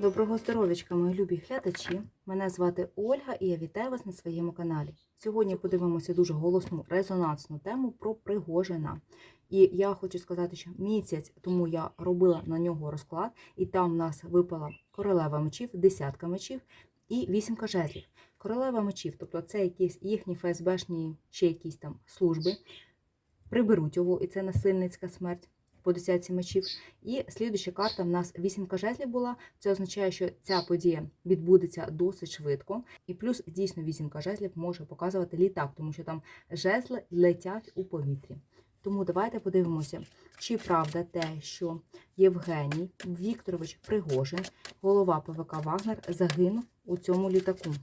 Доброго здоров'ячка, мої любі глядачі. Мене звати Ольга і я вітаю вас на своєму каналі. Сьогодні подивимося дуже голосну резонансну тему про Пригожина. І я хочу сказати, що місяць тому я робила на нього розклад, і там в нас випала королева мечів, десятка мечів і вісімка жезлів. Королева мечів, тобто це якісь їхні ФСБшні ще якісь там служби, приберуть його, і це насильницька смерть по десятці мечів. І слідуюча карта в нас вісімка жезлів була. Це означає, що ця подія відбудеться досить швидко. І плюс дійсно вісімка жезлів може показувати літак, тому що там жезли летять у повітрі. Тому давайте подивимося, чи правда те, що Євгеній Вікторович Пригожин, голова ПВК Вагнер, загинув у цьому літаку.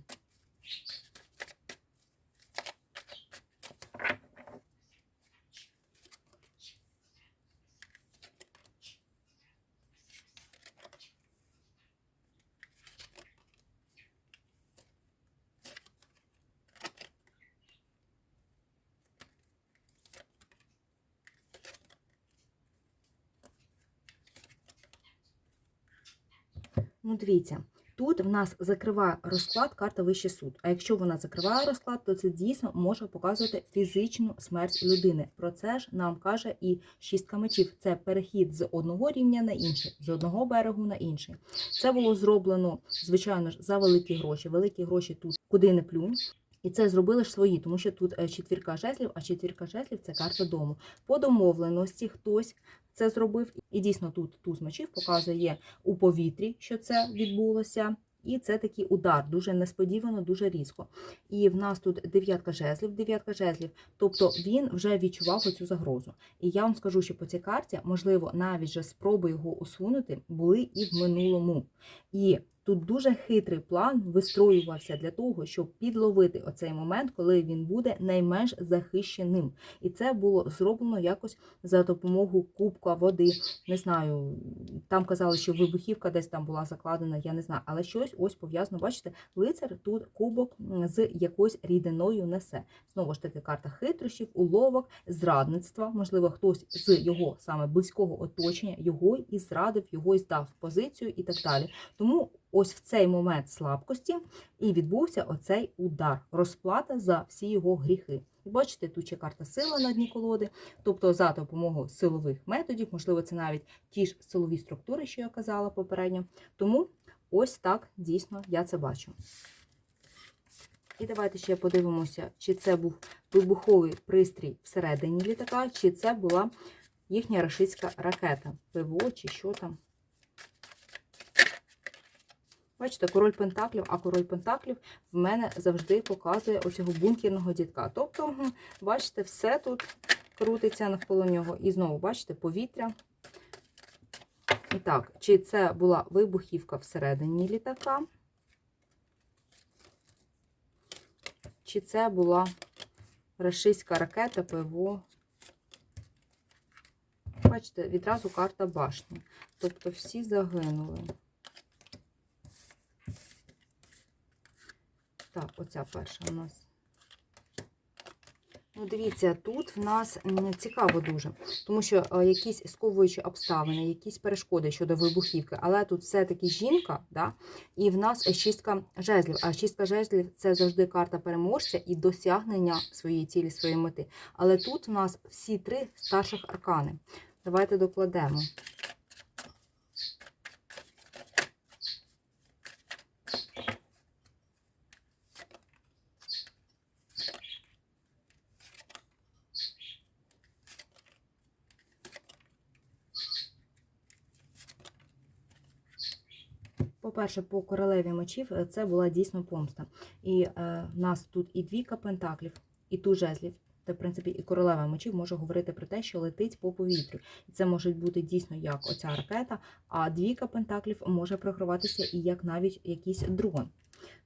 Ну, дивіться, тут в нас закриває розклад карта Вищий суд. А якщо вона закриває розклад, то це дійсно може показувати фізичну смерть людини. Про це ж нам каже і шістка мечів. Це перехід з одного рівня на інший, з одного берегу на інший. Це було зроблено, звичайно ж, за великі гроші. Великі гроші тут куди не плюнь. І це зробили ж свої, тому що тут е, четвірка жезлів, а четвірка жезлів це карта дому. По домовленості хтось це зробив. І дійсно тут туз мечів показує у повітрі, що це відбулося. І це такий удар, дуже несподівано, дуже різко. І в нас тут дев'ятка жезлів, дев'ятка жезлів. Тобто він вже відчував оцю загрозу. І я вам скажу, що по цій карті, можливо, навіть же спроби його усунути були і в минулому. І тут дуже хитрий план вистроювався для того, щоб підловити оцей момент, коли він буде найменш захищеним. І це було зроблено якось за допомогою кубка води. Не знаю, там казали, що вибухівка десь там була закладена, я не знаю, але щось ось пов'язано. Бачите, лицар тут кубок з якоюсь рідиною несе. Знову ж таки, карта хитрощів, уловок, зрадництва. Можливо, хтось з його саме близького оточення його і зрадив, його і здав позицію і так далі. Тому ось в цей момент слабкості і відбувся оцей удар, розплата за всі його гріхи. Бачите, тут ще карта сила на дні колоди, тобто за допомогою силових методів, можливо, це навіть ті ж силові структури, що я казала попередньо. Тому ось так дійсно я це бачу. І давайте ще подивимося, чи це був вибуховий пристрій всередині літака, чи це була їхня рашистська ракета, ПВО, чи що там. Бачите, король Пентаклів, а король Пентаклів в мене завжди показує оцього бункерного дітка. Тобто, бачите, все тут крутиться навколо нього. І знову, бачите, повітря. І так, чи це була вибухівка всередині літака? Чи це була рашистська ракета ПВО? Бачите, відразу карта башні. Тобто всі загинули. Так, оця перша у нас. Ну, дивіться, тут в нас цікаво дуже, тому що е, якісь сковуючі обставини, якісь перешкоди щодо вибухівки, але тут все-таки жінка, да? і в нас шістка жезлів. А шістка жезлів це завжди карта переможця і досягнення своєї цілі, своєї мети. Але тут в нас всі три старших аркани. Давайте докладемо. По-перше, по королеві мечів е, це була дійсно помста. І е, в нас тут і двійка пентаклів, і ту жезлів. Та, в принципі, і королева мечів може говорити про те, що летить по повітрю. І це може бути дійсно як оця ракета, а двійка пентаклів може програватися і як навіть якийсь дрон.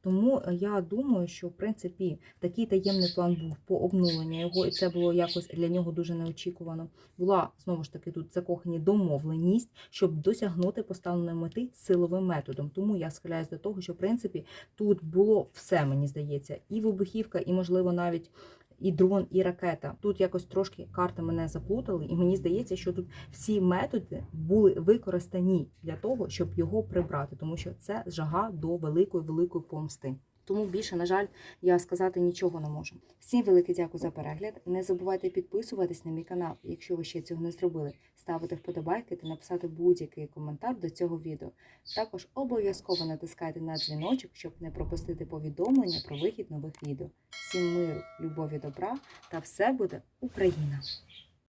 Тому е, я думаю, що в принципі такий таємний план був по обнуленню його, і це було якось для нього дуже неочікувано. Була знову ж таки тут закохані домовленість, щоб досягнути поставленої мети силовим методом. Тому я схиляюсь до того, що в принципі тут було все, мені здається, і вибухівка, і можливо навіть і дрон, і ракета. Тут якось трошки карти мене заплутали, і мені здається, що тут всі методи були використані для того, щоб його прибрати, тому що це жага до великої великої помсти. Тому більше, на жаль, я сказати нічого не можу. Всім велике дякую за перегляд. Не забувайте підписуватись на мій канал, якщо ви ще цього не зробили, ставити вподобайки та написати будь-який коментар до цього відео. Також обов'язково натискайте на дзвіночок, щоб не пропустити повідомлення про вихід нових відео. Всім миру, любові, добра та все буде Україна!